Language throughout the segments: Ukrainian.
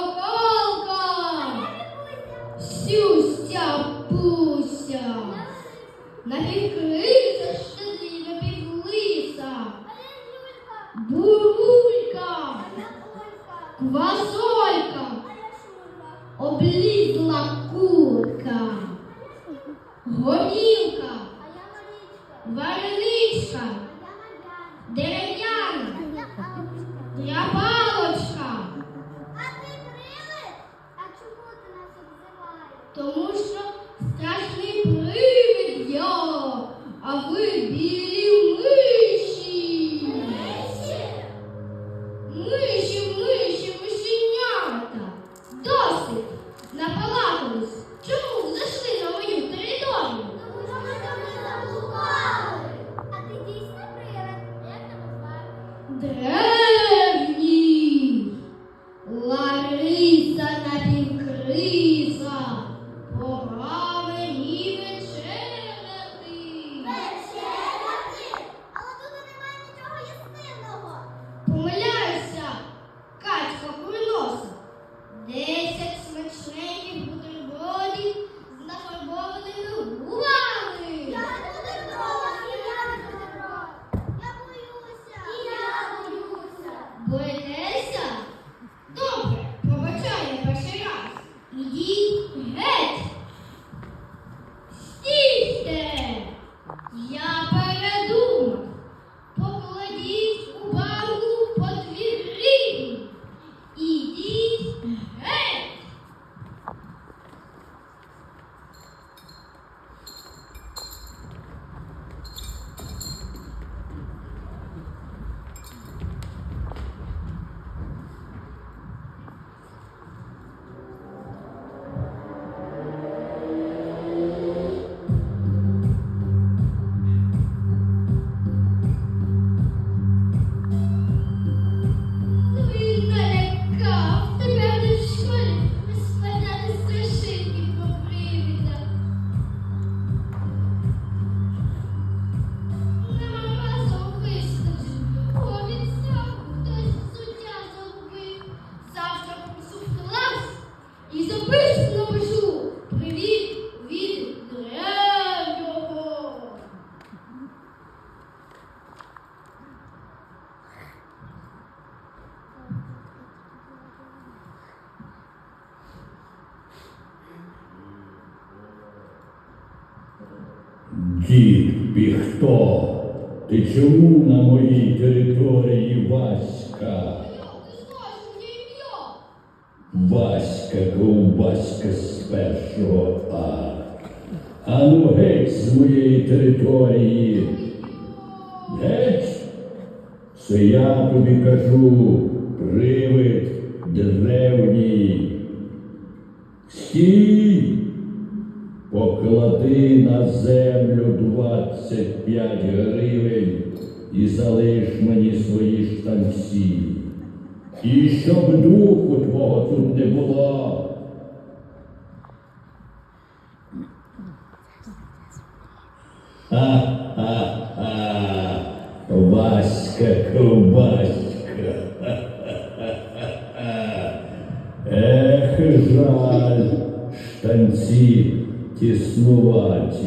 Соколка, сюся пуся, напівкрися штани, напівлиса, бурулька, квасолька, облізла курка, горілка, вареничка. ви вірите. Abuela. Дід Біхто, ти чому на моїй території Васька? Васька ковбаська з першого А. А ну геть з моєї території. Геть, це я тобі кажу, привид древній. Всі поклади на землю 25 гривень і залиш мені свої штанці. І щоб духу твого тут не було. Ха-ха-ха, Васька ковбаська. Ех, жаль, штанці тіснуваті.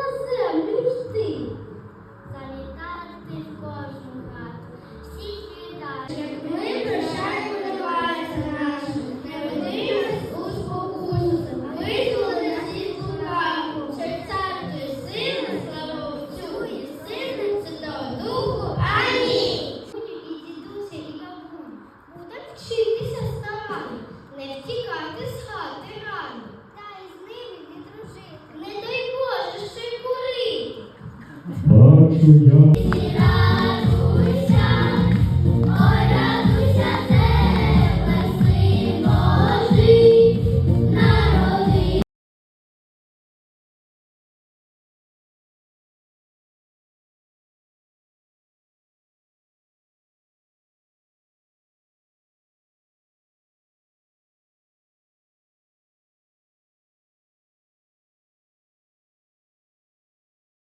я.